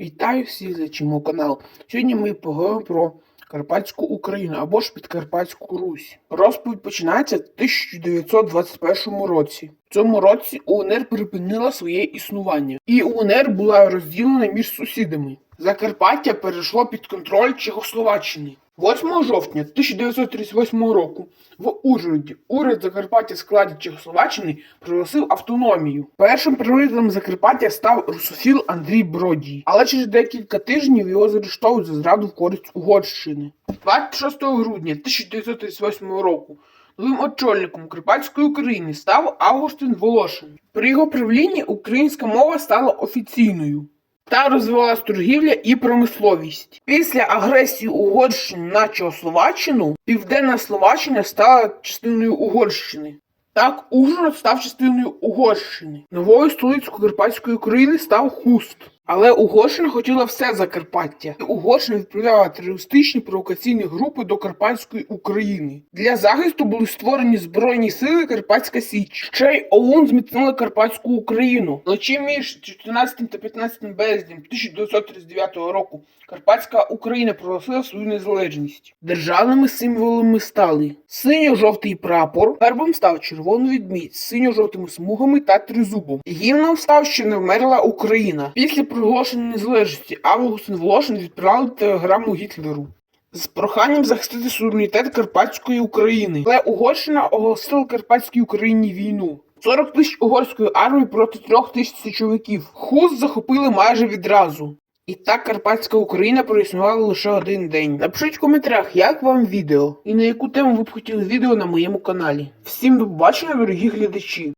Вітаю всіх за чому канал. Сьогодні ми поговоримо про Карпатську Україну або ж Підкарпатську Русь. Розповідь починається в 1921 році. В цьому році УНР припинила своє існування, і УНР була розділена між сусідами. Закарпаття перейшло під контроль Чехословаччини. 8 жовтня 1938 року в Ужгороді уряд Закарпаття в складі Чехословаччини проголосив автономію. Першим правителем Закарпаття став русофіл Андрій Бродій, але через декілька тижнів його заарештовують за зраду в користь Угорщини. 26 грудня 1938 року новим очільником Карпатської України став Августин Волошин. При його правлінні українська мова стала офіційною. Та розвивалась торгівля і промисловість. Після агресії Угорщини на Чехословаччину Південна Словаччина стала частиною Угорщини. Так, Ужгород став частиною Угорщини. Новою столицею Карпатської України став Хуст. Але Угорщина хотіла все Закарпаття. Угорщина відправляла терористичні провокаційні групи до Карпатської України. Для захисту були створені Збройні сили Карпатська Січ. Ще й ОУН зміцнила Карпатську Україну. Вночі між 14 та 15 березням 1939 року Карпатська Україна проголосила свою незалежність. Державними символами стали синьо-жовтий прапор, гербом став червоний відмідь синьо-жовтими смугами та тризубом. Гімном став ще не вмерла Україна. Після проголошення незалежності Августин Волошин відправив телеграму Гітлеру. З проханням захистити суверенітет Карпатської України, але Угорщина оголосила Карпатській Україні війну. 40 тисяч угорської армії проти 3 тисяч січовиків. Хуст захопили майже відразу. І так Карпатська Україна проіснувала лише один день. Напишіть в коментарях, як вам відео і на яку тему ви б хотіли відео на моєму каналі. Всім до побачення, дорогі глядачі!